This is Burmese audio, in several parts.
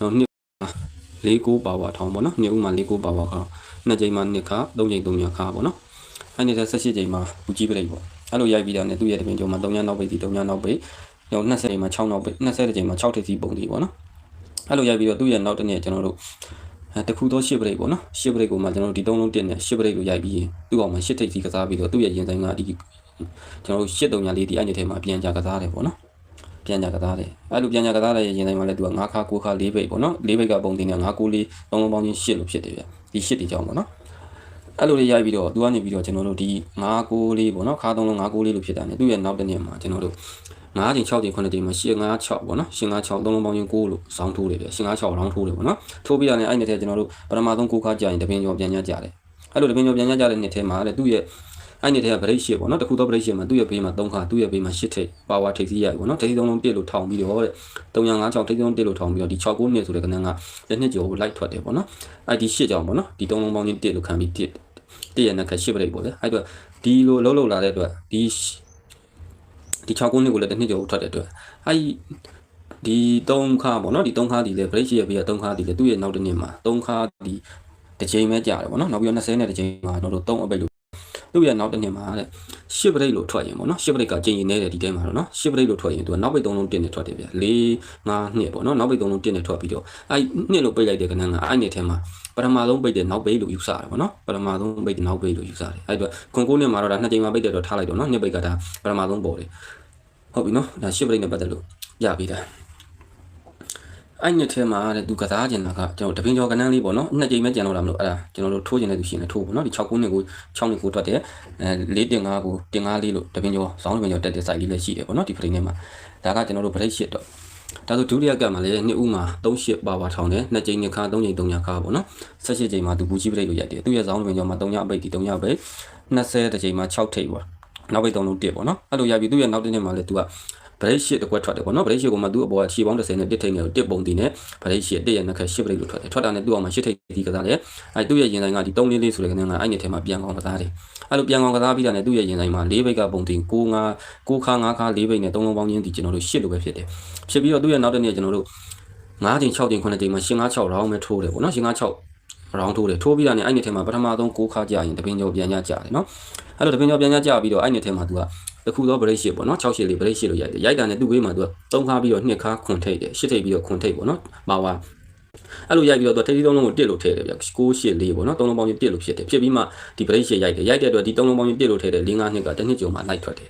တော့နှစ်၄ကိုပါဝါထောင်းပေါ့နော်နှစ်ဦးမှာ၄ကိုပါဝါခါနှစ်ချိန်မှာနှစ်ခါ၃ချိန်၃ညခါပေါ့နော်အဲ့ဒီဆက်18ချိန်မှာဘူးကြီးပရိတ်ပေါ့အဲ့လိုရိုက်ပြီးတာနဲ့သူ့ရဲ့တပင်ကျော်မှာ၃ညနောက်ပိတ်ဒီ၃ညနောက်ပိတ်တော့20ချိန်မှာ6နောက်ပိတ်20ချိန်မှာ6ထိပ်စီပုံဒီပေါ့နော်အဲ့လိုရိုက်ပြီးတော့သူ့ရဲ့နောက်တစ်နေ့ကျွန်တော်တို့အဲတခုသောရှစ်ပရိတ်ပေါ့နော်ရှစ်ပရိတ်ကိုမှကျွန်တော်တို့ဒီ၃လုံးတင်နဲ့ရှစ်ပရိတ်ကိုရိုက်ပြီးရင်သူ့အောင်မှာရှစ်ထိပ်စီကစားပြီးတော့သူ့ရဲ့ရင်ဆိုင်ကဒီကျွန်တော်တို့ရှစ်တုံညာလေးဒီအဲ့ဒီထဲမှာပြန်ကြကစားတယ်ပေါ့နော် ပြန်ကြကစားတယ်အဲ့လိုပြန်ကြကစားတဲ့ရင်တိုင်းမှာလည်းသူက9ခါ9ခါ4ဘိတ်ပေါ့နော်4ဘိတ်ကပုံတင်နေ9 9 4သုံးလုံးပေါင်းချင်း8လို့ဖြစ်တယ်ဗျဒီ8တွေကြောင်းပေါ့နော်အဲ့လိုလေးရိုက်ပြီးတော့သူကနေပြီးတော့ကျွန်တော်တို့ဒီ9 9လေးပေါ့နော်ခါသုံးလုံး9 9လေးလို့ဖြစ်တာ ਨੇ သူ့ရဲ့နောက်တစ်နေ့မှာကျွန်တော်တို့9ချိန်6ချိန်9ချိန်မှာ8 9 6ပေါ့နော်8 9 6သုံးလုံးပေါင်းချင်း9လို့စောင်းထိုးတယ်ဗျ8 9 6ရောင်းထိုးတယ်ပေါ့နော်ထိုးပြီးတာနဲ့အဲ့ဒီထဲကျွန်တော်တို့ပထမဆုံး9ခါကြာရင်တပင်ကျော်ပြန်ညကြတယ်အဲ့လိုတပင်ကျော်ပြန်ညကြတဲ့နေ့ထဲမှာလည်းသူ့ရဲ့ အဲ့ဒီထဲကဗရိတ်ရှစ်ပေါ့နော်တခုသောဗရိတ်ရှစ်မှာသူ့ရဲ့ဘေးမှာ3ခါသူ့ရဲ့ဘေးမှာ8ထိပ်ပါဝါထိပ်စီးရိုက်ပေါ့နော်ထိပ်သုံးလုံးပြစ်လို့ထောင်ပြီးတော့တဲ့356ထိပ်သုံးတစ်လို့ထောင်ပြီးတော့ဒီ6 9နှစ်ဆိုတဲ့ကနန်းကတစ်နှစ်ကျော်ကိုလိုက်ထွက်တယ်ပေါ့နော်အဲ့ဒီ8ကြောင်ပေါ့နော်ဒီ3လုံးပေါင်းချင်းတစ်လို့ခံပြီးတစ်တစ်ရဲ့နှစ်ခါ8ဗရိတ်ပေါ့ဗျအဲ့တော့ဒီလိုလှုပ်လှုပ်လာတဲ့အတွက်ဒီဒီ6 9နှစ်ကိုလည်းတစ်နှစ်ကျော်ကိုထွက်တဲ့အတွက်အဲ့ဒီ3ခါပေါ့နော်ဒီ3ခါဒီလေဗရိတ်ရှစ်ရဲ့ဘေးက3ခါဒီလေသူ့ရဲ့နောက်တစ်နှစ်မှာ3ခါဒီတစ်ချိန်ပဲကြာတယ်ပေါ့နော်နောက်ပြီးတော့20နဲ့တစ်ချိန်မှာကျွန်တော်တို့3အပိတ်လို့ သူ့ရဲ့နောက်တစ်နှစ်မှာတဲ့ရှစ်ပရိတ်လို့ထွက်ရင်ပေါ့နော်ရှစ်ပရိတ်ကကျင်ရင်နေတယ်ဒီတဲမှာတော့နော်ရှစ်ပရိတ်လို့ထွက်ရင်သူကနောက်ပိတ်သုံးလုံးတင်းနေထွက်တယ်ဗျ၄၅နှစ်ပေါ့နော်နောက်ပိတ်သုံးလုံးတင်းနေထွက်ပြီးတော့အဲ့နှစ်လို့ပိတ်လိုက်တဲ့ကဏ္ဍကအဲ့နှစ်ထဲမှာပထမဆုံးပိတ်တဲ့နောက်ပိတ်လို့ယူဆတယ်ပေါ့နော်ပထမဆုံးပိတ်တဲ့နောက်ပိတ်လို့ယူဆတယ်အဲ့တော့ခွန်ကိုနှစ်မှာတော့ဒါနှစ်ချိန်မှာပိတ်တဲ့တော့ထားလိုက်တော့နော်နှစ်ပိတ်ကဒါပထမဆုံးပေါ်တယ်ဟုတ်ပြီနော်ဒါရှစ်ပရိတ်နဲ့ပတ်သက်လို့ရပြီဒါ အဲ့နှစ်ထဲမှာတဲ့သူကစားကျင်တာကကျွန်တော်တပင်းကျော်ကနန်းလေးပေါ့နော်နှစ်ကြိမ်ပဲကြံတော့တာမလို့အဲ့ဒါကျွန်တော်တို့ထိုးကျင်တဲ့သူရှိရင်ထိုးပေါ့နော်ဒီ6ခုနှစ်ကို6နှစ်ကိုထွက်တယ်အဲ4တင်5ကိုတင်5လေးလို့တပင်းကျော်စောင်းတပင်းကျော်တက်တဲ့ site လေးလည်းရှိတယ်ပေါ့နော်ဒီ frame ထဲမှာဒါကကျွန်တော်တို့ break shit တော့ဒါဆိုဒုတိယကတ်မှာလည်းနှစ်ဦးမှာ38ပါပါထောင်တယ်နှစ်ကြိမ်နှစ်ခါ3ကြိမ်3ညခါပေါ့နော်18ကြိမ်မှာသူဘူးကြီး break လို့ရိုက်တယ်သူရဲ့စောင်းတပင်းကျော်မှာ3ညအပိတ်ဒီ3ညအပိတ်20ကြိမ်မှာ6ထိပ်ပေါ့နောက်ပိတ်3လုံးတစ်ပေါ့နော်အဲ့လိုရိုက်ပြီးသူရဲ့နောက်တစ်နေ့မှာလည်းသူက ဗရိတ်ရှစ်တစ်ခွက်ထွက်တယ်ပေါ့နော်ဗရိတ်ရှစ်ကမှသူ့အပေါ်ကခြေပေါင်း30နဲ့တစ်ထိန်နဲ့တစ်ပုံတည်နဲ့ဗရိတ်ရှစ်တစ်ရဲ့နှစ်ခက်ရှစ်ဗရိတ်လို့ထွက်တယ်ထွက်တာနဲ့သူ့အောင်မှာရှစ်ထိန်ဒီကစားတယ်အဲသူ့ရဲ့ရင်ဆိုင်ကဒီ3လေးလေးဆိုတဲ့ကနေကအဲ့ဒီထဲမှာပြန်ကောင်းကစားတယ်အဲ့လိုပြန်ကောင်းကစားပြီးတာနဲ့သူ့ရဲ့ရင်ဆိုင်မှာ၄ဘိတ်ကပုံတင်6 5 6ခါ5ခါ၄ဘိတ်နဲ့3လုံးပေါင်းချင်းဒီကျွန်တော်တို့ရှစ်လို့ပဲဖြစ်တယ်ဖြစ်ပြီးတော့သူ့ရဲ့နောက်တစ်နေ့ကျွန်တော်တို့9ချိန်6ချိန်9ချိန်မှာရှင်း9 6ရောင်းမဲ့ထိုးတယ်ပေါ့နော်ရှင်း9 6ရောင်းထိုးတယ်ထိုးပြီးတာနဲ့အဲ့ဒီထဲမှာပထမဆုံး6ခါကြာရင်တပင်းကျော်ပြန်ညကြတယ်နော်အဲ့လိုတပင်းကျော်ပြန်ညကြပြီးတော့အဲ့ဒီထဲမှာသူက တခုသော break ရှစ်ပေါ့နော်6ရှစ်လေး break ရှစ်လို့ရိုက်တယ်ရိုက်တာနဲ့သူ့ဝေးမှာသူက3ခါပြီးတော့2ခါခွန်ထိတ်တယ်8ထိတ်ပြီးတော့ခွန်ထိတ်ပေါ့နော်ပါဝါအဲ့လိုရိုက်ပြီးတော့သူထိတ်သီးသုံးလုံးကိုတစ်လို့ထည့်တယ်ဗျ6ရှစ်လေးပေါ့နော်3လုံးပေါင်းချင်းတစ်လို့ဖြစ်တယ်ဖြစ်ပြီးမှဒီ break ရှစ်ရိုက်တယ်ရိုက်တဲ့အတွက်ဒီ3လုံးပေါင်းချင်းတစ်လို့ထည့်တယ်4 5နှစ်ကတစ်နှစ်ကျော်မှလိုက်ထွက်တယ်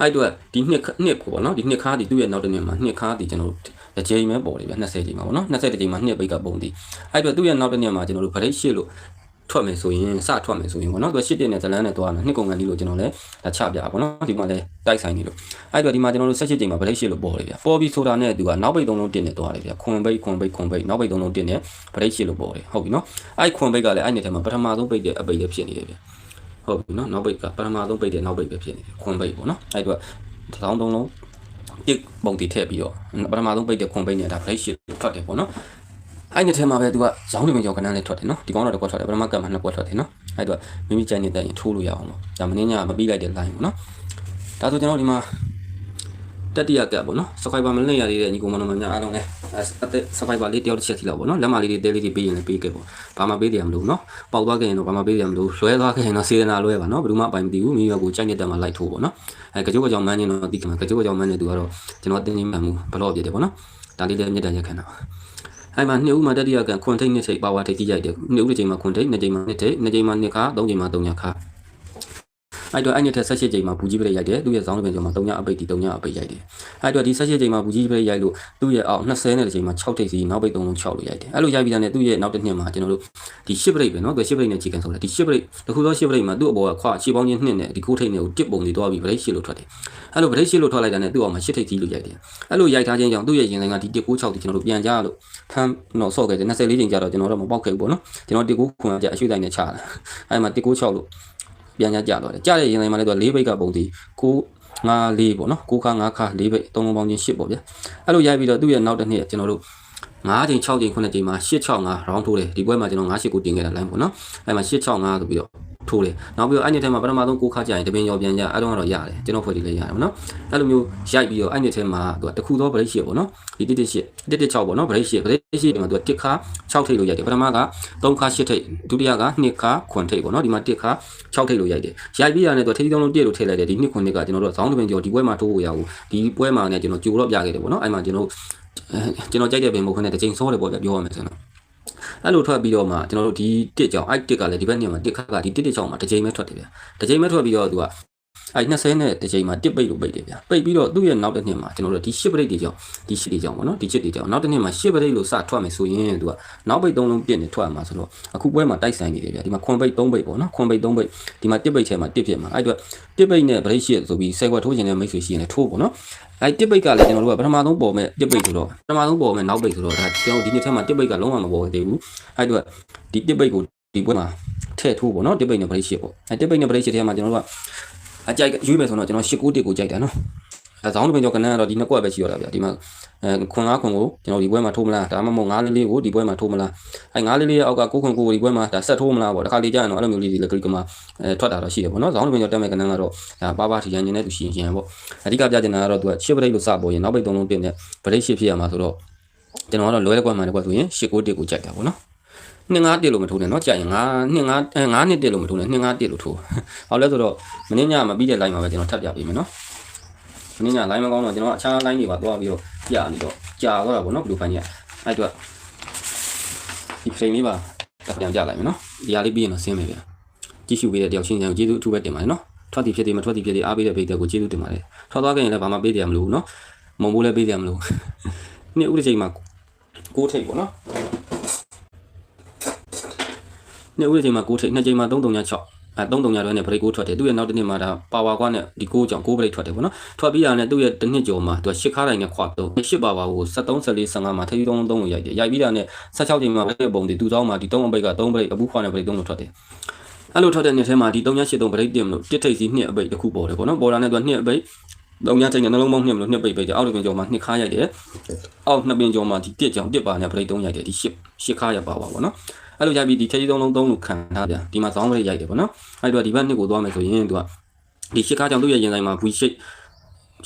အဲ့တော့ဒီနှစ်နှစ်ပေါ့နော်ဒီနှစ်ခါဒီသူ့ရဲ့နောက်တစ်နှစ်မှာနှစ်ခါဒီကျွန်တော်တို့တစ်ချိန်ပဲပေါ်တယ်ဗျ20ချိန်မှာပေါ့နော်20ချိန်မှာနှစ်ပိတ်ကပုံတည်အဲ့တော့သူ့ရဲ့နောက်တစ်နှစ်မှာကျွန်တော်တို့ break ရှစ်လို့ ထွက်မယ်ဆိုရင်စထွက်မယ်ဆိုရင်ပေါ့နော်သူရှစ်တင်နဲ့ဇလန်းနဲ့သွားတာနှစ်ကုန်ကန်လေးလို့ကျွန်တော်လည်းဒါချပြပါပေါ့နော်ဒီမှာလည်းတိုက်ဆိုင်နေလို့အဲ့တော့ဒီမှာကျွန်တော်တို့ဆက်ရှစ်ချိန်မှာဗလိတ်ရှစ်လို့ပေါ်တယ်ဗျပေါ်ပြီးဆိုတာနဲ့သူကနောက်ပိတ်သုံးလုံးတင်နေသွားတယ်ဗျခွန်ပိတ်ခွန်ပိတ်ခွန်ပိတ်နောက်ပိတ်သုံးလုံးတင်နေဗလိတ်ရှစ်လို့ပေါ်တယ်ဟုတ်ပြီနော်အဲ့ခွန်ပိတ်ကလည်းအဲ့နေထဲမှာပထမဆုံးပိတ်တဲ့အပိတ်လေးဖြစ်နေတယ်ဗျဟုတ်ပြီနော်နောက်ပိတ်ကပထမဆုံးပိတ်တဲ့နောက်ပိတ်ပဲဖြစ်နေတယ်ခွန်ပိတ်ပေါ့နော်အဲ့တော့တစ်ထောင်သုံးလုံးတစ်ပုံတီထည့်ပြီးတော့ပထမဆုံးပိတ်တဲ့ခွန်ပိတ်နဲ့ဒါဗလိတ်ရှစ်ထွက်တယ်ပေါ့နော် အဲ့ဒီထဲမှာပဲသူကဇောင်းတွေမကြောက်ကနန်းလေးထွက်တယ်နော်ဒီကောင်တော့တစ်ခွက်ထွက်တယ်ပထမကတ်မှာနှစ်ခွက်ထွက်တယ်နော်အဲ့တော့မိမိကြိုက်နေတဲ့ရင်ထိုးလို့ရအောင်လို့ဒါမင်းညမပြီးလိုက်တဲ့ line ပေါ့နော်ဒါဆိုကျွန်တော်ဒီမှာတတိယကတ်ပေါ့နော် subscriber မလင့်ရသေးတဲ့ညီကောင်မတော်များအားလုံးလည်းအသက် subscriber လေးတယောက်တစ်ချက်စီလောက်ပေါ့နော်လက်မလေးတွေတဲလေးတွေပေးရင်လည်းပေးခဲ့ပေါ့ဘာမှပေးတယ်မလို့နော်ပေါက်သွားခဲ့ရင်တော့ဘာမှပေးတယ်မလို့လွဲသွားခဲ့ရင်တော့စေတနာလွဲပါနော်ဘယ်သူမှအပိုင်မတည်ဘူးမိမိကိုကြိုက်နေတဲ့မှာလိုက်ထိုးပေါ့နော်အဲကြိုးကြောင်မန်းနေတော့တီးကမှာကြိုးကြောင်မန်းနေသူကတော့ကျွန်တော်တင်းချင်းမှန်မှုဘလော့ပြတယ်ပေါ့နော်ဒါလေးလည်းမြတ်တန်ရက်ခံတာပါ အဲ့မှာနှစ်ဦးမှာတတိယကန်ခွန်ထိတ်နှစ်ထိတ်ပါဝါထိတ်ကြီးရိုက်တယ်နှစ်ဦးတစ်ချိန်မှာခွန်ထိတ်နှစ်ချိန်မှာနှစ်ထိတ်နှစ်ချိန်မှာနှစ်ခါသုံးချိန်မှာသုံးညခါ အဲ့တော့အဲ့ညထက်16ချိန်မှာပူကြီးပရိရိုက်တယ်သူ့ရဲ့ဆောင်းတစ်ပင်ကျော်မှာ3ညအပိတ်တီ3ညအပိတ်ရိုက်တယ်အဲ့တော့ဒီ16ချိန်မှာပူကြီးပရိရိုက်လို့သူ့ရဲ့အောက်20နဲ့တစ်ချိန်မှာ6ထိပ်စီနောက်ပိတ်3လုံး6လို့ရိုက်တယ်အဲ့လိုရိုက်ပြီးတာနဲ့သူ့ရဲ့နောက်တစ်နှစ်မှာကျွန်တော်တို့ဒီ10ပရိပဲနော်သူ10ပရိနဲ့ချိန်ကန်ဆိုလဲဒီ10ပရိတခုသော10ပရိမှာသူ့အပေါ်ကခွာခြေပေါင်းချင်းနှစ်နဲ့ဒီကိုးထိပ်နဲ့ကိုတစ်ပုံနေသွားပြီးပရိရှိလို့ထွက်တယ်အဲ့လိုပရိရှိလို့ထွက်လိုက်တာနဲ့သူ့အောက်မှာ10ထိပ်စီလို့ရိုက်တယ်အဲ့လိုရိုက်ထားခြင်းကြောင့်သူ့ရဲ့ရင်ဆိုင်ကဒီ196ဒီကျွန်တော်တို့ပြန်ကြလို့ဖမ်းတော့ဆော့ခဲ့တယ်24ချိန်ကြတော့ကျွန်တော်တို့မပေါက်ခဲ့ဘူးပေါ့နော်ကျွန်တော်196ခွန်ကြအရှိတိုင်းနဲ့ချတာအဲ့မှာ196လို့ ပြန်ကြကြတော့တယ်ကြတဲ့ရင်ဆိုင်မှာလည်းသူက၄ဘိတ်ကပုံတီ9 5 4ပေါ့နော်9ခါ5ခါ4ဘိတ်3လုံးပေါင်းချင်း10ပေါ့ဗျအဲ့လိုရိုက်ပြီးတော့သူ့ရဲ့နောက်တစ်နှစ်ကျွန်တော်တို့9ချိန်6ချိန်9ချိန်မှာ865 round ထိုးတယ်ဒီပွဲမှာကျွန်တော်989တင်ခဲ့တာ line ပေါ့နော်အဲ့မှာ865ဆိုပြီးတော့ ထိုးတယ်နောက်ပြီးတော့အဲ့ညထဲမှာပထမဆုံးကိုးခါကြရင်တပင်ရောပြန်ကြအဲ့တော့ကတော့ရတယ်ကျွန်တော်ဖွဲ့တီလည်းရတယ်ဗောနော်အဲ့လိုမျိုးရိုက်ပြီးတော့အဲ့ညထဲမှာသူကတခုသော break ရှိဗောနော်ဒီတစ်တစ်ရှိတစ်တစ်6ဗောနော် break ရှိ break ရှိဒီမှာသူကတစ်ခါ6ထိပ်လို့ရိုက်တယ်ပထမက3ခါ8ထိပ်ဒုတိယက2ခါ9ထိပ်ဗောနော်ဒီမှာတစ်ခါ6ထိပ်လို့ရိုက်တယ်ရိုက်ပြီးရတယ်သူကထိပ်သုံးလုံးတစ်လို့ထည့်လိုက်တယ်ဒီ2 9ကကျွန်တော်တို့ဇောင်းတပင်ကျော်ဒီပွဲမှာထိုးဖို့ရအောင်ဒီပွဲမှာねကျွန်တော်ကြိုတော့ပြခဲ့တယ်ဗောနော်အဲ့မှာကျွန်တော်ကျွန်တော်ကြိုက်တဲ့ပင်မဟုတ်ခနဲ့တစ်ချိန်စောတယ်ပေါ့ဗျပြောရမယ်ဆိုတော့ အဲ့လိုထွက်ပြီးတော့မှကျွန်တော်တို့ဒီတစ်ကြောင်အဲ့တစ်ကလည်းဒီဘက်နေမှာတစ်ခါကဒီတစ်တစ်ကြောင်မှာတစ်ချိန်ပဲထွက်တယ်ဗျတစ်ချိန်ပဲထွက်ပြီးတော့သူက အဲ့20နဲ့တစ်ချိန်မှာတစ်ပိတ်လို့ပိတ်တယ်ဗျပိတ်ပြီးတော့သူ့ရဲ့နောက်တစ်နှစ်မှာကျွန်တော်တို့ဒီ10ပိတ်တွေကြောင်ဒီ10တွေကြောင်ပေါ့နော်ဒီ10တွေကြောင်နောက်တစ်နှစ်မှာ10ပိတ်လို့စထွက်မယ်ဆိုရင်သူကနောက်ပိတ်3လုံးပြည့်နေထွက်မှာဆိုတော့အခုပွဲမှာတိုက်ဆိုင်နေတယ်ဗျဒီမှာခွန်ပိတ်3ပိတ်ပေါ့နော်ခွန်ပိတ်3ပိတ်ဒီမှာတစ်ပိတ်ထဲမှာတစ်ဖြစ်မှာအဲ့အတွက်တစ်ပိတ်နဲ့ဗရိတ်ရှိဆိုပြီးဆယ်ခွက်ထိုးခြင်းနဲ့မိတ်ဆွေရှိရင်လည်းထိုးပေါ့နော်အဲ့တစ်ပိတ်ကလည်းကျွန်တော်တို့ကပထမဆုံးပေါ်မဲ့တစ်ပိတ်ဆိုတော့ပထမဆုံးပေါ်မဲ့နောက်ပိတ်ဆိုတော့ဒါကျွန်တော်ဒီနှစ်ထဲမှာတစ်ပိတ်ကလုံးဝမပေါ်သေးဘူးအဲ့အတွက်ဒီတစ်ပိတ်ကိုဒီပွဲမှာထည့်ထိုးပေါ့နော်တစ်ပိတ်နဲ့ဗရိတ်ရှိပေါ့အဲ့တစ်ပိတ်နဲ့ဗရိတ်ရှိထဲမှာကျွန်တော်တို့က အကြိုက်ရွေးမယ်ဆိုတော့ကျွန်တော်၈9တစ်ကိုကြိုက်တယ်နော်အဲဇောင်းတပင်ကျော်ကနန်းကတော့ဒီနှစ်ကွက်ပဲရှိရတာဗျာဒီမှာအဲခွန်ငါခွန်ကိုကျွန်တော်ဒီပွဲမှာထိုးမလားဒါမှမဟုတ်ငါးလေးလေးကိုဒီပွဲမှာထိုးမလားအဲငါးလေးလေးရဲ့အောက်ကကိုခွန်ကိုဒီပွဲမှာဒါဆက်ထိုးမလားပေါ့တခါလေကြာရင်တော့အဲ့လိုမျိုးလေးတွေလည်းဂရိကမှာအဲထွက်တာတော့ရှိတယ်ပေါ့နော်ဇောင်းတပင်ကျော်တက်မဲ့ကနန်းကတော့ဒါပါပါထီရန်နေတဲ့သူရှိရင်ပေါ့အဓိကပြချင်တာကတော့သူကရှစ်ပရိတ်လို့စပေါ်ရင်နောက်ပိတ်သုံးလုံးတင်တဲ့ပရိတ်ရှစ်ဖြစ်ရမှာဆိုတော့ကျွန်တော်ကတော့လွဲတဲ့ကွက်မှန်တဲ့ကွက်ဆိုရင်ရှစ်ကိုတစ်ကိုကြိုက်တာပေါ့နော် နှစ်ငါးတစ်လို့မထိုးနဲ့เนาะကြာရင်ငါးနှစ်ငါးအဲငါးနှစ်တစ်လို့မထိုးနဲ့နှစ်ငါးတစ်လို့ထိုးဟောလဲဆိုတော့မင်းညမပြီးတဲ့ line မှာပဲကျွန်တော်ထပ်ပြပေးမယ်เนาะမင်းည line မကောင်းတော့ကျွန်တော်အခြား line တွေပါသွားပြီးတော့ကြာနေတော့ကြာသွားတာပေါ့เนาะဘယ်လိုဖိုင်းကြီးအဲ့တော့ဒီ frame လေးပါပြန်ပြလိုက်မယ်เนาะဒီဟာလေးပြီးရင်တော့ဆင်းမယ်ဗျာကြည့်ရှုပေးတဲ့တယောက်ချင်းချင်းကိုကျေးဇူးအထူးပဲတင်ပါတယ်เนาะထွက်သည်ဖြစ်သည်မထွက်သည်ဖြစ်သည်အားပေးတဲ့ပိတ်တဲ့ကိုကျေးဇူးတင်ပါတယ်ထွက်သွားခဲ့ရင်လည်းဘာမှပေးတယ်မလို့เนาะမုံမိုးလည်းပေးတယ်မလို့နေ့ဥဒိချိန်မှာကိုးထိပ်ပေါ့เนาะ နှစ်ဦးချိန်မှာ6ထိပ်နှစ်ချိန်မှာ336အဲ336ရွဲ့နဲ့ဘရိတ်ကိုထွက်တယ်သူ့ရဲ့နောက်တစ်နှစ်မှာဒါပါဝါကွာနဲ့ဒီ6ကြောင့်6ဘရိတ်ထွက်တယ်ပေါ့နော်ထွက်ပြီးတာနဲ့သူ့ရဲ့တစ်နှစ်ကျော်မှာသူက8ခါတိုင်းနဲ့ခွာတော့8ပါဝါကို73 14 15မှာထိပ်3 3ကိုရိုက်တယ်ရိုက်ပြီးတာနဲ့16ချိန်မှာဘရိတ်ပုံဒီသူ့ဆောင်မှာဒီ3ဘရိတ်က3ဘရိတ်အပူခွာနဲ့ဘရိတ်3လို့ထွက်တယ်အဲ့လိုထွက်တဲ့နှစ်ထဲမှာဒီ383ဘရိတ်တင်မလို့တစ်ထိပ်စီနှစ်အပိတ်တစ်ခုပေါ်တယ်ပေါ့နော်ပေါ်တာနဲ့သူကနှစ်အပိတ်သုံးညချိန်နဲ့နှလုံးပေါင်းနှစ်မလို့နှစ်ပိတ်ပိတ်ကြအောက်တစ်ပင်ကျော်မှာနှစ်ခါရိုက်တယ်အောက်နှစ်ပင်ကျော်မှာဒီတစ်ကြောင်တစ်ပါနဲ့ဘရိတ်3ရိုက်တယ်ဒီ10 10ခါရပါပါပေါ့နော် အဲ့လိုရိုက်ပြီးဒီထဲကြီးသုံးလုံးသုံးလို့ခံထားဗျာဒီမှာဇောင်းကလေးရိုက်တယ်ပေါ့နော်အဲ့တော့ဒီဘက်နှစ်ကိုသွားမယ်ဆိုရင်သူကဒီရှစ်ကားကြောင့်သူ့ရဲ့ရင်ဆိုင်မှာ V shape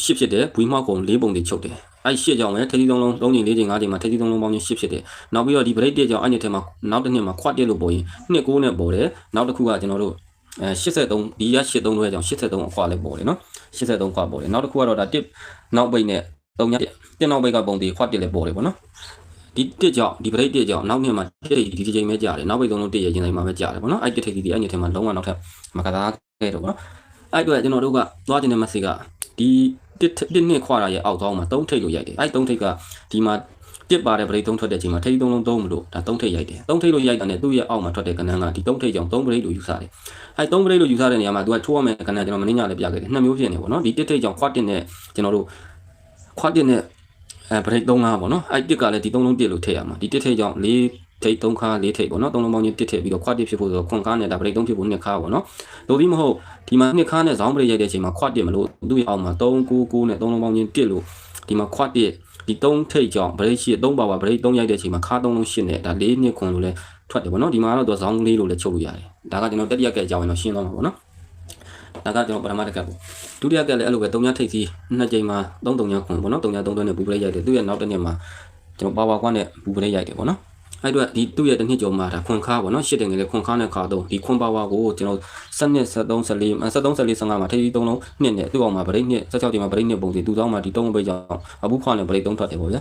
ရှစ်ဖြစ်တယ် V မောက်ကုန်၄ပုံတွေချုပ်တယ်အဲ့ရှစ်ကြောင့်လည်းထဲကြီးသုံးလုံး၃ချိန်၄ချိန်၅ချိန်မှာထဲကြီးသုံးလုံးပေါင်းချင်းရှစ်ဖြစ်တယ်နောက်ပြီးတော့ဒီ break တက်ကြောင့်အဲ့ညထဲမှာနောက်တစ်နှစ်မှာခွတ်တက်လို့ပေါ်ရင်နှစ်ကိုးနဲ့ပေါ်တယ်နောက်တစ်ခုကကျွန်တော်တို့အဲ83ဒီရ83တို့ရဲ့ကြောင့်83အခွာလေးပေါ်တယ်နော်83ခွာပေါ်တယ်နောက်တစ်ခုကတော့ဒါတစ်နောက်ပိတ်နဲ့3ညတစ်နောက်ပိတ်ကပုံတွေခွတ်တက်လေးပေါ်တယ်ပေါ့နော် ဒီတစ်ကြောင့်ဒီ break တစ်ကြောင့်နောက်နှစ်မှာတစ်ဒီဒီချိန်ပဲကြာတယ်နောက်ပိတ်သုံးလုံးတစ်ရဲ့ရင်ဆိုင်မှာပဲကြာတယ်ပေါ့နော်အဲ့တစ်ထိပ်ဒီအဲ့ညထဲမှာလုံးဝနောက်ထပ်မကစားခဲ့တော့ပေါ့နော်အဲ့အတွက်ကျွန်တော်တို့ကသွားခြင်းတဲ့ message ကဒီတစ်တစ်နှစ်ခွာရရဲ့အောက်သွားမှာ3ထိပ်လို့ရိုက်တယ်အဲ့3ထိပ်ကဒီမှာတစ်ပါတဲ့ဗရိတ်သုံးထွက်တဲ့အချိန်မှာထိပ်သုံးလုံးသုံးမလို့ဒါသုံးထိပ်ရိုက်တယ်သုံးထိပ်လို့ရိုက်တာနဲ့သူ့ရဲ့အောက်မှာထွက်တဲ့ကဏ္ဍကဒီသုံးထိပ်ကြောင့်သုံးဗရိတ်လို့ယူဆတယ်အဲသုံးဗရိတ်လို့ယူဆတဲ့နေရာမှာသူကထိုးရမယ်ကဏ္ဍကျွန်တော်မင်းညလည်းပြခဲ့တယ်နှစ်မျိုးဖြစ်နေပေါ့နော်ဒီတစ်ထိပ်ကြောင့်ခွတ်တစ်နဲ့ကျွန်တော်တို့ခွတ်တစ်နဲ့ အဲဗရိတ်သုံးကားပေါ့နော်အဲတစ်ကလည်းဒီသုံးလုံးတစ်လို့ထည့်ရမှာဒီတစ်ထိပ်ကြောင့်၄ထိပ်3ခါ4ထိပ်ပေါ့နော်သုံးလုံးပေါင်းချင်းတစ်ထည့်ပြီးတော့ခွတ်တစ်ဖြစ်ဖို့ဆိုတော့ခွန်ကားနဲ့ဒါဗရိတ်3ဖြစ်ဖို့2ခါပေါ့နော်လို့ပြီးမဟုတ်ဒီမှာ2ခါနဲ့ဇောင်းဗရိတ်ရိုက်တဲ့အချိန်မှာခွတ်တစ်မလို့သူ့ရဲ့အောက်မှာ3 9 9နဲ့သုံးလုံးပေါင်းချင်းတစ်လို့ဒီမှာခွတ်တစ်ဒီ3ထိပ်ကြောင့်ဗရိတ်ရှိ3ပါပါဗရိတ်3ရိုက်တဲ့အချိန်မှာခါ3လုံး8နဲ့ဒါ4နှစ်ခွန်လို့လဲထွက်တယ်ပေါ့နော်ဒီမှာကတော့သူဇောင်းလေးလို့လည်းချုပ်လို့ရတယ်ဒါကကျွန်တော်တတိယကက်အကြောင်းရင်တော့ရှင်းသွားမှာပေါ့နော် ဒါကကျွန်တော်ပထမတစ်ကက်ပေါ့ဒုတိယကက်လည်းအဲ့လိုပဲ3ညထိပ်စီနှစ်ကြိမ်မှာ3 3ညခွန်ပေါ့နော်3ည3တွဲနဲ့ဘူပရိတ်ရိုက်တယ်သူ့ရဲ့နောက်တစ်နှစ်မှာကျွန်တော်ပါဝါကွာနဲ့ဘူပရိတ်ရိုက်တယ်ပေါ့နော်အဲ့တော့ဒီသူ့ရဲ့တစ်နှစ်ကျော်မှာဒါခွန်ခါပေါ့နော်ရှစ်တင်ငယ်လေးခွန်ခါနဲ့ခါတော့ဒီခွန်ပါဝါကိုကျွန်တော်7နှစ်73 14 73 14 15မှာထိပ်ပြီး3လုံးနှစ်နဲ့သူ့အောင်မှာဗရိတ်နှစ်16ချိန်မှာဗရိတ်နှစ်ပုံစီသူ့ဆောင်မှာဒီ3ပိတ်ကြောင့်အဘူးခွာနဲ့ဗရိတ်3ထွက်တယ်ပေါ့ဗျာ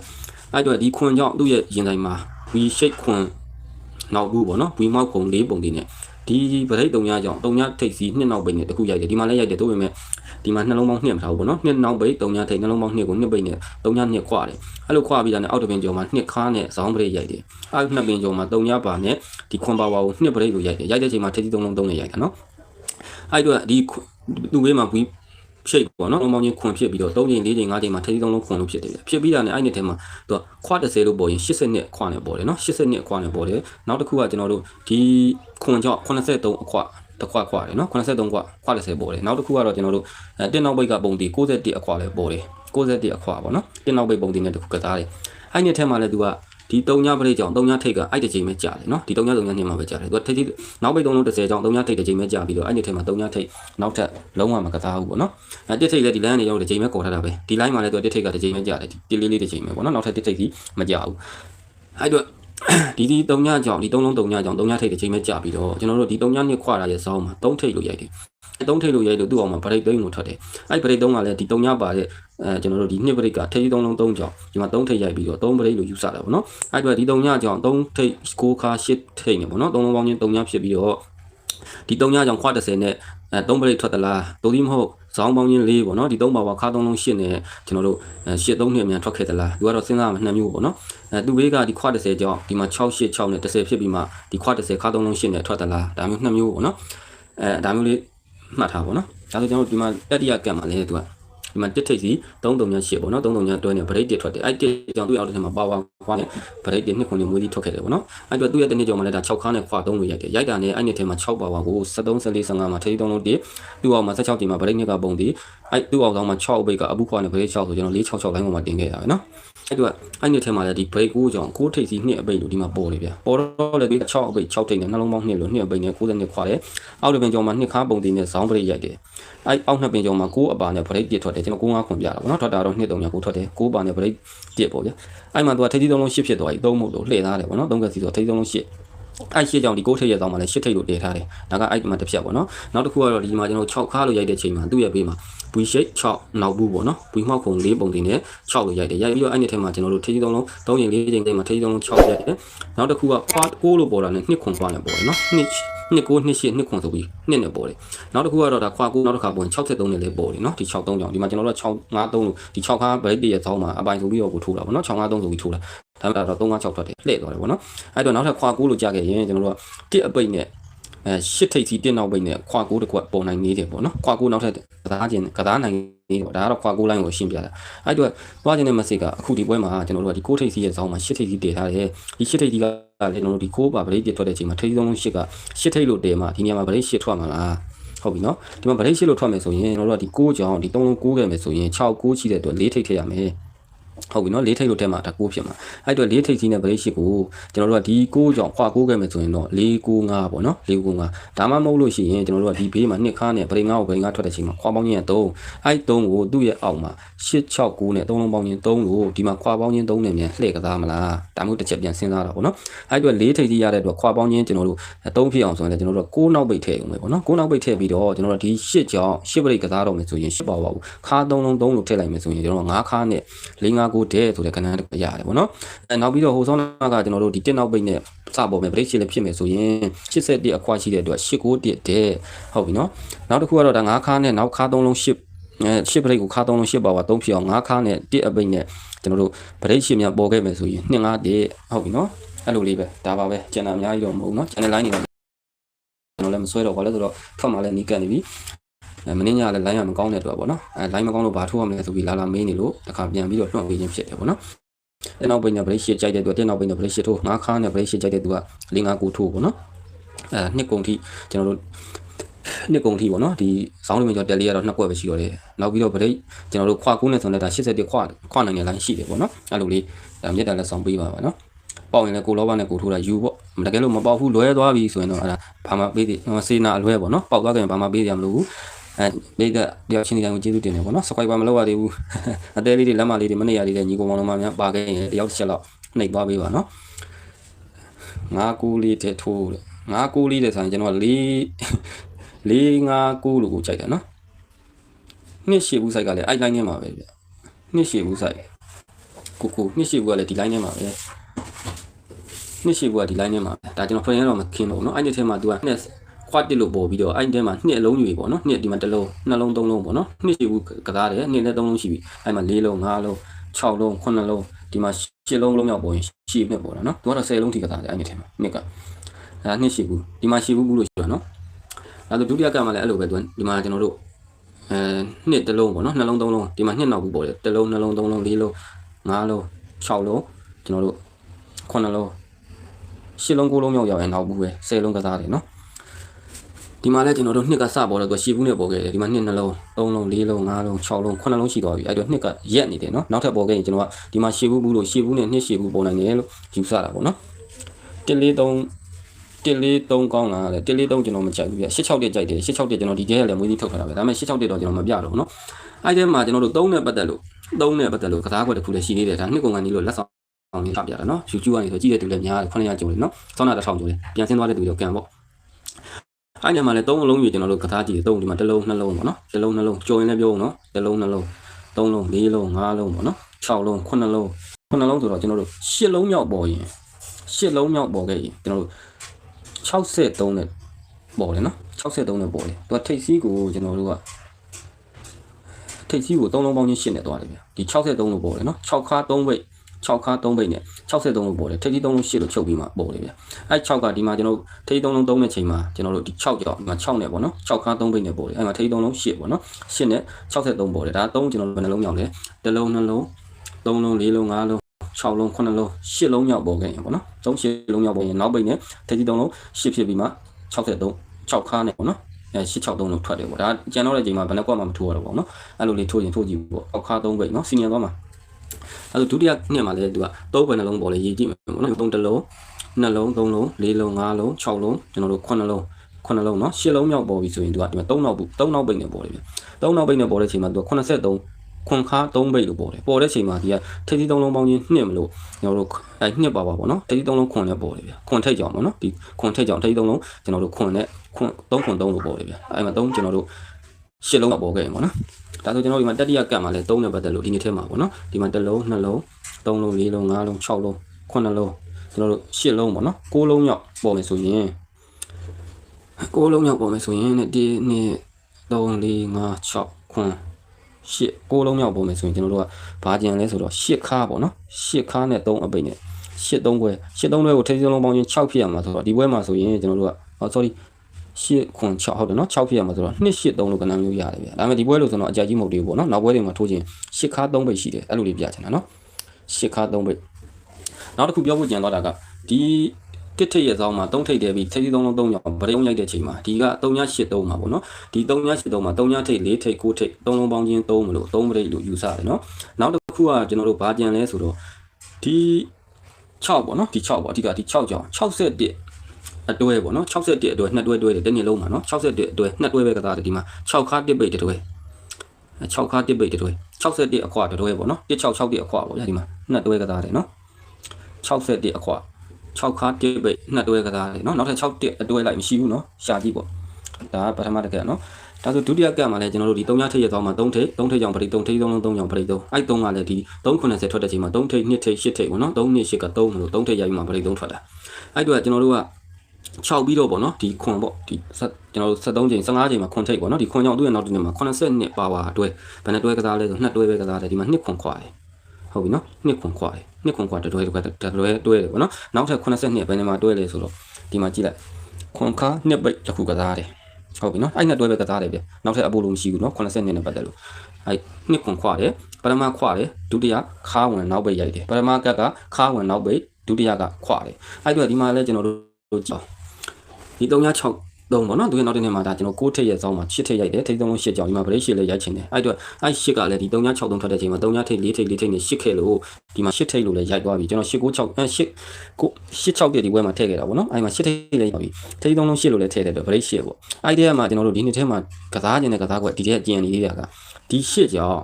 အဲ့တော့ဒီခွန်ကြောင့်သူ့ရဲ့ရင်ဆိုင်မှာ V shape ခွန်နောက်ဘူးပေါ့နော် V မောက်ခုံ၄ပုံဒီနဲ့ ဒီဗရိတ်3ညကြောင့်3ညထိပ်စီနှစ်နောက်ပိတ်နဲ့တခုရိုက်တယ်ဒီမှာလည်းရိုက်တယ်တို့ပေမဲ့ဒီမှာနှလုံးပေါင်းနှစ်မထားဘူးပေါ့နော်နှစ်နောက်ပိတ်3ညထိပ်နှလုံးပေါင်းနှစ်ကိုနှစ်ပိတ်နဲ့3ညနှစ်ခွာတယ်အဲ့လိုခွာပြီးတာနဲ့အောက်တပင်ကျော်မှာနှစ်ခါနဲ့ဇောင်းပရိတ်ရိုက်တယ်အဲ့နှစ်ပင်ကျော်မှာ3ညပါနဲ့ဒီခွန်ပါဝါကိုနှစ်ပရိတ်လိုရိုက်တယ်ရိုက်တဲ့ချိန်မှာထိပ်စီ3လုံး3နဲ့ရိုက်တာနော်အဲ့တော့ဒီသူ့ဘေးမှာဘူး ဖြစ်ပေါ့နော်။လုံးပေါင်းချင်းခွန်ဖြစ်ပြီးတော့3ချိန်4ချိန်5ချိန်မှာထိပ်သုံးလုံးခွန်လို့ဖြစ်တယ်။ဖြစ်ပြီးတာနဲ့အဲ့ဒီထဲမှာသူကခွ30လို့ပေါ်ရင်80နှစ်ခွနဲ့ပေါ်တယ်နော်80နှစ်ခွနဲ့ပေါ်တယ်။နောက်တစ်ခုကကျွန်တော်တို့ဒီခွန်ကြောင့်83အခွတခွခွတယ်နော်83ခွခွ30ပေါ်တယ်။နောက်တစ်ခုကတော့ကျွန်တော်တို့အဲတင်းနောက်ဘိတ်ကပုံတီ61အခွလည်းပေါ်တယ်။61အခွပေါ့နော်။တင်းနောက်ဘိတ်ပုံတီနဲ့တစ်ခုကစားတယ်။အဲ့ဒီထဲမှာလည်းသူက ဒီတုံညာပရိတ်ကြောင့်တုံညာထိတ်ကအဲ့တစ်ချိန်ပဲကြာတယ်နော်ဒီတုံညာတုံညာနှစ်မှာပဲကြာတယ်သူကထိတ်ထိနောက်ပိတ်သုံးလုံး30ကြောင့်တုံညာထိတ်တစ်ချိန်ပဲကြာပြီးတော့အဲ့ဒီထဲမှာတုံညာထိတ်နောက်ထပ်လုံးဝမကစားဘူးပေါ့နော်အဲ့တစ်ထိတ်လည်းဒီ line ကနေရောက်တစ်ချိန်ပဲကော်ထားတာပဲဒီ line မှာလည်းသူကတစ်ထိတ်ကတစ်ချိန်ပဲကြာတယ်ဒီလေးလေးတစ်ချိန်ပဲပေါ့နော်နောက်ထပ်တစ်ထိတ်ကြီးမကြာဘူးအဲ့တော့ ဒီဒီတုံညာကြောင့်ဒီသုံးလုံးတုံညာကြောင့်တုံညာထိတ်တစ်ချိန်ပဲကြာပြီးတော့ကျွန်တော်တို့ဒီတုံညာနှစ်ခွာတာရဲ့စောင်းမှာသုံးထိတ်လို့ရိုက်တယ်သုံးထိတ်လို့ရိုက်လို့သူ့အောင်မှာဗရိတ်သိန်းကိုထွက်တယ်အဲ့ဗရိတ်သုံးကလည်းဒီတုံညာပါတဲ့အဲကျွန်တော်တို့ဒီနှစ်ဗရိတ်ကထိတ်သုံးလုံးသုံးကြောင့်ဒီမှာသုံးထိတ်ရိုက်ပြီးတော့သုံးဗရိတ်လို့ယူဆတာပေါ့နော်အဲ့တော့ဒီတုံညာကြောင့်သုံးထိတ်ကိုခါရှစ်ထိတ်နေပေါ့နော်သုံးလုံးပေါင်းချင်းတုံညာဖြစ်ပြီးတော့ဒီတုံညာကြောင့်ခွာ30နဲ့အဲသုံးဗရိတ်ထွက်သလားသို့ဒီမဟုတ်ဇောင်းပေါင်းချင်း၄ပေါ့နော်ဒီသုံးပါဝါခါသုံးလုံးရှစ်နဲ့ကျွန်တော်တို့ရှစ်သုံးနှစ်အမြန်ထွက်ခဲ့သလားဒီကတော့စဉ်းစားမှနှစ်မျိုးပေါ့နော် အဲသူဘေးကဒီခွာ30ကြောင့်ဒီမှာ6 8 6နဲ့30ဖြစ်ပြီးမှဒီခွာ30ခါသုံးလုံးရှစ်နဲ့ထွက်သလားဒါမျိုးနှစ်မျိုးပေါ့နော်အဲဒါမျိုးလေးမှတ်ထားပေါ့နော်ဒါဆိုကျွန်တော်တို့ဒီမှာတတိယကံမှာလည်းသူကဒီမှာတစ်ထိပ်စီ3388ပေါ့နော်33ညတွဲနေဗရိတ်တစ်ထွက်တယ်အဲ့တစ်ကြောင့်သူ့အောက်တစ်ထဲမှာပါဝါခွာနဲ့ဗရိတ်တစ်နှစ်ခုနဲ့မွေးပြီးထွက်ခဲ့တယ်ပေါ့နော်အဲ့တော့သူ့ရဲ့တစ်နှစ်ကြောင့်မှလည်းဒါ6ခါနဲ့ခွာ3လို့ရိုက်တယ်ရိုက်တာနဲ့အဲ့နှစ်ထဲမှာ6ပါဝါကို73 14 15မှာထိပ်3လုံးတစ်သူ့အောက်မှာ16ချိန်မှာဗရိတ်နှစ်ကပုံတည်အဲ့သူ့အောက်ဆောင်မှာ6ဘိတ်ကအဘူးခွာနဲ့ဗရိတ်6ဆိုကျွန်တော်466လိုင်းပေါ်မှာတင်ခဲ့တာပဲနော်အဲ့တော့အဲ့နှစ်ထဲမှာလည်းဒီဘိတ်9ကြောင့်9ထိပ်စီ2အပိတ်လို့ဒီမှာပေါ်တယ်ဗျပေါ်တော့လည်းဒီ6အပိတ်6ထိပ်နဲ့နှလုံးပေါင်း2လို့2အပိတ်နဲ့92ခွာတယ်အောက်တစ်ပင်ကြောင့်မှ2ခါပုံတည်နဲ့ဇောင်းဗရိတ်ရိုက်တယ်အဲ့အောက်နှစ်ပင်ကြောင့်မှ9အပါနဲ့ဗရိတ်ပြစ်ထွက်တယ်ကျွန်တော်9 5ခွန်ပြတာပေါ့နော်ထွက်တာတော့2 3ည9ထွက်တယ်9ပါနဲ့ဗရိတ်ပြစ်ပေါ့ဗျအဲ့မှာသူကထိပ်သီးသုံးလုံး10ဖြစ်သွားပြီ3မို့လို့လှည့်သားတယ်ပေါ့နော်3ကစီဆိုထိပ်သီးသုံးလုံး10အဲ့ရှစ်ကြောင့်ဒီကိုထိပ်ရဲ့တောင်းမှာလည်းရှစ်ထိပ်လို့တည်ထားတယ်ဒါကအဲ့ဒီမှာတစ်ဖြတ်ပေါ့နော်နောက်တစ်ခုကတော့ဒီမှာကျွန်တော်6ခါလို့ရိုက်တဲ့ချိန်မှာသူ့ရဲ့ဘေးမှာ V shape 6နောက်ဘူးပေါ့နော် V မှောက်ခုံ၄ပုံတင်နဲ့6လို့ရိုက်တယ်ရိုက်ပြီးတော့အဲ့ဒီထဲမှာကျွန်တော်တို့ထိပ်သုံးလုံး3ချိန်4ချိန်တိတ်မှာထိပ်သုံးလုံး6ရိုက်တယ်နောက်တစ်ခုကခွာ6လို့ပေါ်တာနဲ့နှစ်ခွန်ခွာနဲ့ပေါ်တယ်နော်နှ စ်နှစ်9နှစ်8နှစ်ခွန်ဆိုပြီးနှစ်နဲ့ပေါ်တယ်နောက်တစ်ခုကတော့ဒါခွာ9နောက်တစ်ခါပေါ်ရင်63နဲ့လည်းပေါ်တယ်နော်ဒီ63ကြောင့်ဒီမှာကျွန်တော်တို့6 5 3လို့ဒီ6ခါဗရိတ်တရဲ့သောင်းမှာအပိုင်ဆိုပြီးတော့ကိုထိုးတာပေါ့နော်6 5 3ဆိုပြီးထိုးတာဒါပေမဲ့တော့3 5 6ထွက်တယ်လှည့်သွားတယ်ပေါ့နော်အဲ့တော့နောက်ထပ်ခွာ9လို့ကြားခဲ့ရင်ကျွန်တော်တို့ကတစ်အပိတ်နဲ့အဲရှစ်ထိပ်စီတင်းနောက်ပိတ်နဲ့ခွာကိုးတစ်ခွက်ပုံနိုင်နေတယ်ပေါ့နော်ခွာကိုးနောက်ထပ်ကစားခြင်းကစားနိုင်နေတော့ဒါကတော့ခွာကိုးလိုင်းကိုရှင်းပြတာအဲ့တော့သွားခြင်းတဲ့ message ကအခုဒီပွဲမှာကျွန်တော်တို့ကဒီကိုးထိပ်စီရဲ့ဇောင်းမှာရှစ်ထိပ်စီတည်ထားတယ်ဒီရှစ်ထိပ်စီကလည်း ကျွန်တော်တို့ဒီကိုးပါဗရိတ်ပြထွက်တဲ့အချိန်မှာထိပ်ဆုံးလုံးရှစ်ကရှစ်ထိပ်လို့တည်မှာဒီနေရာမှာဗရိတ်ရှစ်ထွက်မှာလားဟုတ်ပြီနော်ဒီမှာဗရိတ်ရှစ်လို့ထွက်မယ်ဆိုရင်ကျွန်တော်တို့ကဒီ6ကြောင်ဒီ3လုံး6ခဲ့မယ်ဆိုရင်6 9ရှိတဲ့အတွက်4ထိပ်ထည့်ရမယ် ဟုတ်ပြီနော်၄ထိပ်လို့ထဲမှာဒါ6ဖြစ်မှာအဲ့တော့၄ထိပ်ကြီးနဲ့ဗရိတ်ရှိကိုကျွန်တော်တို့ကဒီ6ကြောင့်ခွာ6ခဲ့မယ်ဆိုရင်တော့4 9 5ပေါ့နော်4 9 5ဒါမှမဟုတ်လို့ရှိရင်ကျွန်တော်တို့ကဒီဘေးမှာနှစ်ခါနဲ့ဗရိတ်9ကိုဗရိတ်9ထွက်တဲ့ချိန်မှာခွာပေါင်းချင်းရဲ့3အဲ့3ကိုသူ့ရဲ့အောက်မှာ8 6 9နဲ့3လုံးပေါင်းချင်း3ကိုဒီမှာခွာပေါင်းချင်း3နဲ့မြန်လှည့်ကစားမလားဒါမှမဟုတ်တစ်ချက်ပြန်စဉ်းစားတာပေါ့နော်အဲ့အတွက်၄ထိပ်ကြီးရတဲ့အတွက်ခွာပေါင်းချင်းကျွန်တော်တို့3ဖြစ်အောင်ဆိုရင်လည်းကျွန်တော်တို့6နောက်ပိတ်ထည့်အောင်ပဲပေါ့နော်6နောက်ပိတ်ထည့်ပြီးတော့ကျွန်တော်တို့ဒီ8ကြောင့်8ဗရိတ်ကစားတော့မယ်ဆိုရင်8ပါပါဘူးခါ3လုံး3လို့ထည့်လိုက်မယ်ဆိုရင်ကျွန်တော်တို့9ခါနဲ့4 5 9တဲ့ဆိုတဲ့ကဏ္ဍတစ်ခုရတယ်ပေါ့နော်အဲနောက်ပြီးတော့ဟိုဆောင်နာကကျွန်တော်တို့ဒီတက်နောက်ပိတ်နဲ့စပေါ်မယ်ဗရိတ်ရှစ်လည်းဖြစ်မယ်ဆိုရင်81အခွာရှိတဲ့အတွက်89တဲ့တဲ့ဟုတ်ပြီနော်နောက်တစ်ခုကတော့ဒါ9ခါနဲ့နောက်ခါ3လုံး8အဲရှစ်ဗရိတ်ကိုခါ3လုံး8ပါပါ3ဖြစ်အောင်9ခါနဲ့1အပိတ်နဲ့ကျွန်တော်တို့ဗရိတ်ရှစ်များပေါ်ခဲ့မယ်ဆိုရင်2 5တဲ့ဟုတ်ပြီနော်အဲ့လိုလေးပဲဒါပါပဲကျန်တာအများကြီးတော့မဟုတ်နော် channel line တွေတော့ကျွန်တော်လည်းမဆွဲတော့ဘာလဲဆိုတော့ဖတ်မှလည်းနီးကပ်နေပြီအဲ မင်းညာလည်း line ကမကောင်းတဲ့အတွက်ပေါ့နော်အဲ line မကောင်းလို့ဘာထိုးရမလဲဆိုပြီးလာလာမေးနေလို့တခါပြန်ပြီးတော့လွှင့်ပေးခြင်းဖြစ်တယ်ပေါ့နော်တဲ့နောက်ပိတ်နဲ့ break ရှစ်ကြိုက်တဲ့သူကတဲ့နောက်ပိတ်နဲ့ break ရှစ်ထိုးငါးခါနဲ့ break ရှစ်ကြိုက်တဲ့သူက၄၅ကိုထိုးပေါ့နော်အဲနှစ်ကုန်ထိကျွန်တော်တို့နှစ်ကုန်ထိပေါ့နော်ဒီဇောင်းလေးမကျော်တက်လေးကတော့နှစ်ကွက်ပဲရှိတော့တယ်နောက်ပြီးတော့ break ကျွန်တော်တို့ခွာကုန်းနဲ့ဆိုနေတာ81ခွာခွာနိုင်တဲ့ line ရှိတယ်ပေါ့နော်အဲ့လိုလေးမြတ်တာလက်ဆောင်ပေးပါပါနော်ပေါက်ရင်လည်းကိုလောဘနဲ့ကိုထိုးတာယူပေါ့တကယ်လို့မပေါက်ဘူးလွဲသွားပြီဆိုရင်တော့အဲ့ဒါဘာမှပေးသေးစေနာအလွဲပေါ့နော်ပေါက်သွားကြရင်ဘာမှပေးရမလို့ဘူး အဲမိကတယောက်ချင်းတိုင်းကိုကျေးဇူးတင်တယ်ပေါ့နော်စကွိုက်ပါမလုပ်ရသေးဘူးအသေးလေးတွေလက်မလေးတွေမနေရသေးတဲ့ညီကောင်မောင်နှမများပါခဲ့ရင်တယောက်တစ်ချက်လောက်နှိပ်သွားပေးပါနော်ငါကူလေးတဲ့ထိုးတဲ့ငါကူလေးတဲ့ဆိုရင်ကျွန်တော်၄၄၅ကူလို့ကိုကြိုက်တယ်နော်နှစ်ရှည်ဘူးဆိုင်ကလည်းအဲ့ line ထဲမှာပဲဗျနှစ်ရှည်ဘူးဆိုင်ကိုကိုနှစ်ရှည်ဘူးကလည်းဒီ line ထဲမှာပဲနှစ်ရှည်ဘူးကဒီ line ထဲမှာဒါကျွန်တော်ဖွင့်ရတော့မခင်းလို့နော်အဲ့ဒီထဲမှာ तू ကနှစ် ခွတ်တစ်လို့ပေါ်ပြီးတော့အဲ့ဒီထဲမှာနှစ်အလုံးယူပေါ့နော်နှစ်ဒီမှာတစ်လုံးနှလုံးသုံးလုံးပေါ့နော်နှစ်ရှိဘူးကစားတယ်နှစ်နဲ့သုံးလုံးရှိပြီအဲ့မှာ၄လုံး၅လုံး6လုံး9လုံးဒီမှာ10လုံးလုံးမြောက်ပေါ်ရင်ရှိနှစ်ပေါ်တာနော်သူကတော့10လုံးထိကစားတယ်အဲ့ဒီထဲမှာနှစ်ကအဲ့နှစ်ရှိဘူးဒီမှာရှိဘူးဘူးလို့ရှိတော့နော်အဲ့ဒါဒုတိယကမှလည်းအဲ့လိုပဲသူဒီမှာကျွန်တော်တို့အဲနှစ်တစ်လုံးပေါ့နော်နှလုံးသုံးလုံးဒီမှာနှစ်နောက်ဘူးပေါ်တယ်တစ်လုံးနှလုံးသုံးလုံး၄လုံး၅လုံး6လုံးကျွန်တော်တို့9လုံး10လုံး9လုံးမြောက်ရောက်ရင်နောက်ဘူးပဲ10လုံးကစားတယ်နော် ဒီမှာလည်းကျွန်တော်တို့နှစ်ကစပေါ်တော့သူရှေ့ဘူးနဲ့ပေါ်ခဲ့တယ်ဒီမှာနှစ်နှလုံးသုံးလုံးလေးလုံးငါးလုံး၆လုံးခုနှစ်လုံးရှိသွားပြီအဲ့တော့နှစ်ကရက်နေတယ်နော်နောက်ထပ်ပေါ်ခဲ့ရင်ကျွန်တော်ကဒီမှာရှေ့ဘူးဘူးလို့ရှေ့ဘူးနဲ့နှစ်ရှေ့ဘူးပေါ်နိုင်တယ်လို့ယူဆတာပေါ့နော်1 4 3 143ကောင်းလားတဲ့143ကျွန်တော်မကြိုက်ဘူးပြ86တက်ကြိုက်တယ်86တက်ကျွန်တော်ဒီထဲကလည်းမွေးသေးထုတ်ထားတာပဲဒါပေမဲ့86တက်တော့ကျွန်တော်မပြတော့ဘူးเนาะအဲ့ဒီမှာကျွန်တော်တို့3နဲ့ပတ်သက်လို့3နဲ့ပတ်သက်လို့ကစားကွက်တစ်ခုလည်းရှိသေးတယ်ဒါနှစ်ကုန်ကန်ကြီးလို့လက်ဆောင်အောင်လေးချပြတာเนาะ YouTube ကနေဆိုကြည့်တဲ့သူလည်းများတယ်900ကျော်တယ်เนาะဆောင်းနာ1000ကျော်တယ်ပြန်ဆင်းသွားတဲ့သူတွေကံပေါ့ အဲ့ညမှာလည်းသုံးလုံးယူကျွန်တော်တို့ကစားကြည့်တယ်သုံးဒီမှာတစ်လုံးနှလုံးပေါ့နော်တစ်လုံးနှလုံးကြော်ရင်လည်းပြောအောင်နော်တစ်လုံးနှလုံးသုံးလုံးလေးလုံးငါးလုံးပေါ့နော်6လုံး9လုံး9လုံးဆိုတော့ကျွန်တော်တို့10လုံးမြောက်ပေါ်ရင်10လုံးမြောက်ပေါ်ခဲ့ရင်ကျွန်တော်တို့63နဲ့ပေါ်တယ်နော်63နဲ့ပေါ်တယ်သူကထိပ်စီးကိုကျွန်တော်တို့ကထိပ်စီးကို3လုံးပေါင်းချင်းရှင်းနေသွားတယ်ဗျာဒီ63လို့ပေါ်တယ်နော်6ခါ3ဝိတ် 6ခါ3ဘိတ်နဲ့63လို့ပေါ်တယ်ထိတ်စီး3လုံးရှင်းလို့ချုပ်ပြီးမှပေါ်တယ်ဗျအဲ6ကဒီမှာကျွန်တော်ထိတ်3လုံး3တဲ့ချိန်မှာကျွန်တော်တို့ဒီ6ကြောက်ဒီမှာ6နဲ့ပေါ့နော်6ခါ3ဘိတ်နဲ့ပေါ်တယ်အဲမှာထိတ်3လုံးရှင်းပေါ့နော်ရှင်းနဲ့63ပေါ်တယ်ဒါ3ကျွန်တော်တို့ဘယ်နှလုံးမြောက်လဲတစ်လုံးနှလုံး3လုံး4လုံး5လုံး6လုံး9လုံး10လုံးမြောက်ပေါ်ခဲ့ရင်ပေါ့နော်3 10လုံးမြောက်ပေါ်ရင်နောက်ပိတ်နဲ့ထိပ်ကြီး3လုံး10ဖြစ်ပြီးမှ63 6ခါနဲ့ပေါ့နော်အဲ663လုံးထွက်တယ်ပေါ့ဒါကျန်တော့တဲ့ချိန်မှာဘယ်နှကွက်မှမထိုးရတော့ပေါ့နော်အဲ့လိုလေးထိုးရင်ထိုးကြည့်ပေါ့အောက်ခါ3ပိတ်နော်စီနီယာသွားမှာ အဲ့လိုဒုတိယနှစ်မှာလည်းသူက3ပိတ်နှလုံးပေါ်လေရေးကြည့်မယ်ပေါ့နော်3တလုံးနှလုံး3လုံး4လုံး5လုံး6လုံးကျွန်တော်တို့9လုံးခုနှလုံးเนาะရှစ်လုံးမြောက်ပေါ်ပြီဆိုရင်သူကဒီမှာ3နောက်ဘူး3နောက်ပိတ်နေပေါ်တယ်ဗျ3နောက်ပိတ်နေပေါ်တဲ့ချိန်မှာသူက83ခွန်ခါ3ဘိတ်လို့ပေါ်တယ်ပေါ်တဲ့ချိန်မှာဒီကထိပ်သီး3လုံးပေါင်းချင်းနှစ်မလို့ကျွန်တော်တို့အဲနှစ်ပါပါပေါ့နော်ထိပ်သီး3လုံးခွန်လည်းပေါ်တယ်ဗျခွန်ထိတ်ကြောင်ပေါ့နော်ဒီခွန်ထိတ်ကြောင်ထိပ်သီး3လုံးကျွန်တော်တို့ခွန်နဲ့ခွန်3ခွန်3လို့ပေါ်တယ်ဗျအဲမှာ3ကျွန်တော်တို့ ရှစ်လုံးပေါ်ခဲ့ရင်ပေါ့နော်ဒါဆိုကျွန်တော်ဒီမှာတတိယကတ်မှာလည်း3နဲ့ပတ်သက်လို့ဒီနေ့ထဲမှာပေါ့နော်ဒီမှာတစ်လုံးနှစ်လုံးသုံးလုံးလေးလုံးငါးလုံး6လုံး9လုံးကျွန်တော်တို့ရှစ်လုံးပေါ့နော်9လုံးမြောက်ပေါ်မယ်ဆိုရင်9လုံးမြောက်ပေါ်မယ်ဆိုရင်ဒီနေ့3 4 5 6ခွန်ရှစ်ကိုလုံးမြောက်ပုံမယ်ဆိုရင်ကျွန်တော်တို့ကဘာကြံလဲဆိုတော့ရှစ်ခါပေါ့နော်ရှစ်ခါနဲ့3အပိတ်နဲ့ရှစ်3ခွဲရှစ်3ခွဲကိုထိပ်ဆုံးလုံးပေါင်းချင်း6ဖြစ်ရမှာဆိုတော့ဒီဘွဲမှာဆိုရင်ကျွန်တော်တို့ကဟော sorry ရှစ်ခွန်6ဟုတ်တယ်နော်6ဖြစ်ရမှာဆိုတော့2 8 3လို့ကဏ္ဍမျိုးရတယ်ဗျာဒါပေမဲ့ဒီဘွဲလို့ဆိုတော့အကြကြီးမဟုတ်သေးဘူးပေါ့နော်နောက်ဘွဲတွေမှာထိုးချင်းရှစ်ခါ3ပိတ်ရှိတယ်အဲ့လိုလေးပြချင်တာနော်ရှစ်ခါ3ပိတ်နောက်တစ်ခုပြောဖို့ကြံသွားတာကဒီတစ်ထိပ်ရဲ့ဇောင်းမှာ3ထိပ်တည်းပြီးထိပ်သုံးလုံး3ရောင်ဗရိုံရိုက်တဲ့ချိန်မှာဒီက3983မှာပေါ့နော်ဒီ3983မှာ3ထိပ်4ထိပ်9ထိပ်3လုံးပေါင်းချင်း3မလို့3ဗရိလို့ယူဆတယ်နော်နောက်တစ်ခုကကျွန်တော်တို့ဘာကြံလဲဆိုတော့ဒီ6ပေါ့နော်ဒီ6ပေါ့အဓိကဒီ6ကြောင်61 အတွဲပေါ့နော်61အတွဲနှစ်တွဲတွဲတယ်တစ်နှစ်လုံးမှာနော်61အတွဲနှစ်တွဲပဲကစားတယ်ဒီမှာ6ခါတစ်ပိတ်တစ်တွဲ6ခါတစ်ပိတ်တစ်တွဲ61အခွာတစ်တွဲပေါ့နော်166အခွာပေါ့ဗျာဒီမှာနှစ်တွဲကစားတယ်နော်61အခွာ6ခါတစ်ပိတ်နှစ်တွဲကစားတယ်နော်နောက်ထပ်6တစ်အတွဲလိုက်မရှိဘူးနော်ရှာကြည့်ပေါ့ဒါကပထမတစ်ကက်နော်ဒါဆိုဒုတိယကက်မှာလည်းကျွန်တော်တို့ဒီ3ညထိပ်ရသွားမှာ3ထိပ်3ထိပ်ကြောင်ပရိ3ထိပ်3လုံး3ကြောင်ပရိ3အဲ့3ကလည်းဒီ390ထွက်တဲ့ချိန်မှာ3ထိပ်2ထိပ်8ထိပ်ပေါ့နော်3နှစ်8က3လို့3ထိပ်ရပြီးမှပရိ3ထွက်တာအဲ့တော့ကျွန်တော်တို့က 6ပြီးတော့ပေါ့နော်ဒီခွန်ပေါ့ဒီကျွန်တော်တို့73ချိန်15ချိန်မှာခွန်ထိပ်ပေါ့နော်ဒီခွန်ကြောင်သူ့ရဲ့နောက်တစ်နှစ်မှာ82ပါဝါအတွဲဘယ်နဲ့တွဲကစားလဲဆို2တွဲပဲကစားတယ်ဒီမှာ2ခွန်ခွာတယ်ဟုတ်ပြီနော်2ခွန်ခွာတယ်2ခွန်ခွာတတွဲတတွဲတတွဲတွဲတယ်ပေါ့နော်နောက်ထပ်82ဘယ်နဲ့မှာတွဲလဲဆိုတော့ဒီမှာကြည့်လိုက်ခွန်ခါ2ပိတ်တစ်ခုကစားတယ်ဟုတ်ပြီနော်အဲ့နဲ့တွဲပဲကစားတယ်ဗျနောက်ထပ်အပိုးလုံးမရှိဘူးနော်82နဲ့ပတ်သက်လို့အဲ့နှစ်ခွန်ခွာတယ်ပထမခွာတယ်ဒုတိယခါဝင်နောက်ပိတ်ရိုက်တယ်ပထမကက်ကခါဝင်နောက်ပိတ်ဒုတိယကခွာတယ်အဲ့တော့ဒီမှာလဲကျွန်တော်တို့ကြောင်း ဒီ306သုံးပေါ့နော်သူရဲ့နောက်တစ်နေ့မှာဒါကျွန်တော်6ထိပ်ရဲ့ဇောင်းမှာ6ထိပ်ရိုက်တယ်ထိပ်သုံးလုံး8ကြောင်ဒီမှာဗရိတ်8လည်းရိုက်ချင်တယ်အဲ့တော့အဲ့8ကလည်းဒီ363ထွက်တဲ့ချိန်မှာ3ထိပ်4ထိပ်4ထိပ်နဲ့8ခဲ့လို့ဒီမှာ8ထိပ်လို့လည်းရိုက်သွားပြီကျွန်တော်8 96အဲ8 8 6ပြည့်ဒီဘွဲမှာထည့်ခဲ့တာပေါ့နော်အဲ့မှာ8ထိပ်လည်းရိုက်ပြီထိပ်သုံးလုံး8လို့လည်းထည့်တယ်ဗရိတ်8ပေါ့အဲ့ဒီကမှာကျွန်တော်တို့ဒီနေ့ထဲမှာကစားခြင်းနဲ့ကစားကွက်ဒီထဲအကျဉ်းလေးတွေကဒီ8ကြောင်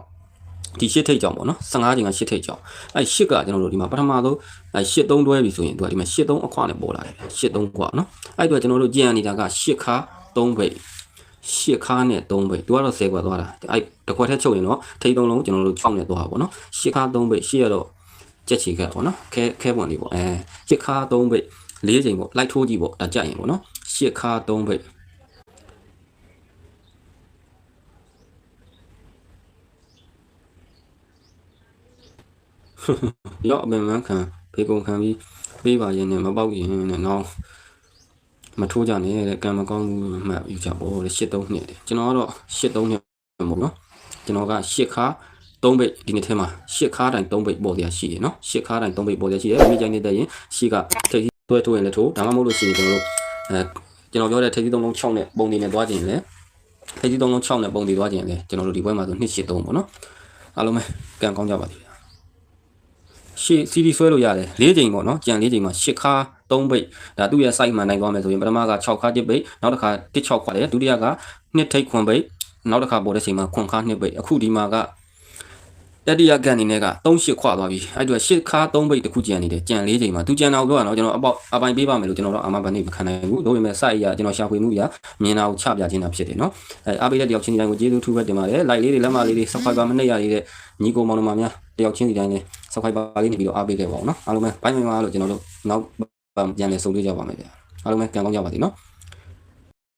ဒီရှစ်ထိတ်ကြောင်ပေါ့နော်15ချိန်ကရှစ်ထိတ်ကြောင်အဲရှစ်ကကျွန်တော်တို့ဒီမှာပထမဆုံးအဲရှစ်သုံးတွဲပြီဆိုရင်သူကဒီမှာရှစ်သုံးအခွနဲ့ပေါ်လာတယ်ရှစ်သုံးခွနော်အဲ့အတွက်ကျွန်တော်တို့ကြည့်ရနေတာကရှစ်ခါ3ဘိတ်ရှစ်ခါနဲ့3ဘိတ်သူကတော့10ခွက်သွားတာအဲ့တစ်ခွက်ထက်ချုပ်ရင်တော့ထိတ်သုံးလုံးကျွန်တော်တို့6နဲ့သွားပါပေါ့နော်ရှစ်ခါ3ဘိတ်ရှစ်ရတော့ကြက်ချီခက်ပေါ့နော်ခဲခဲပွန်လေးပေါ့အဲရှစ်ခါ3ဘိတ်၄ချိန်ပေါ့လိုက်ထိုးကြည့်ပေါ့ဒါကြက်ရင်ပေါ့နော်ရှစ်ခါ3ဘိတ် ရော့အပင်မခံဘေကုံခံပြီးပေးပါရင်လည်းမပေါက်ရင်လည်းတော့မထိုးကြနဲ့တဲ့ကံမကောင်းဘူးမှတ်ယူကြပေါ့တဲ့83နှစ်တဲ့ကျွန်တော်ကတော့83နှစ်မဟုတ်နော်ကျွန်တော်က8ခါ3ဘိတ်ဒီနေ့ထဲမှာ8ခါတိုင်း3ဘိတ်ပေါ်ရရှိတယ်နော်8ခါတိုင်း3ဘိတ်ပေါ်ရရှိတယ်မိကြိုင်နေတဲ့ရင်ရှေ့ကထိပ်တွဲထိုးရင်လည်းထိုးဒါမှမဟုတ်လို့ရှိရင်ကျွန်တော်တို့အဲကျွန်တော်ပြောတဲ့ထိပ်သီးသုံးလုံး6နဲ့ပုံတွေနဲ့သွားခြင်းလေထိပ်သီးသုံးလုံး6နဲ့ပုံတွေသွားခြင်းလေကျွန်တော်တို့ဒီဘက်မှာဆို283ပေါ့နော်အားလုံးပဲကံကောင်းကြပါစေဗျာ ရှေ့ CD ဆွဲလို့ရတယ်၄ချိန်ပေါ့နော်ကြံ၄ချိန်မှာ10ခါ3ပိတ်ဒါသူ့ရဲ့ site မှာနိုင်သွားမယ်ဆိုရင်ပထမက6ခါ1ပိတ်နောက်တစ်ခါ16ခွာတယ်ဒုတိယက2ထိပ်ခွန်ပိတ်နောက်တစ်ခါပေါ်တဲ့ချိန်မှာခွန်ခါ2ပိတ်အခုဒီမှာကတတိယကန်အနေနဲ့က38ခွာသွားပြီအဲ့တော့8ခါ3ပိတ်တစ်ခုကြံနေတယ်ကြံ၄ချိန်မှာသူကြံတာကိုပြောတာနော်ကျွန်တော်အပေါက်အပိုင်ပေးပါမယ်လို့ကျွန်တော်တို့အာမဘန်နေမခံနိုင်ဘူးဒါပေမဲ့ site ရကျွန်တော်ရှာဖွေမှုရမြင်တာကိုချပြခြင်းတာဖြစ်တယ်နော်အဲအားပေးတဲ့တယောက်ချင်းစီတိုင်းကိုကျေးဇူးထူးပဲတင်ပါတယ် like လေးတွေလက်မလေးတွေ subscribe မနှိပ်ရသေးတဲ့ညီကိုမောင်နှမများတယောက်ချင်းစီတိုင်းလည်း subscribe လေးနေပြီးတော့အားပေးခဲ့ပါဦးနော်အားလုံးပဲဘိုင်းမင်္ဂလာလို့ကျွန်တော်တို့နောက်ပြန်လည်ဆုံတွေ့ကြပါမယ်ဗျာအားလုံးပဲကြံကောင်းကြပါစေနော်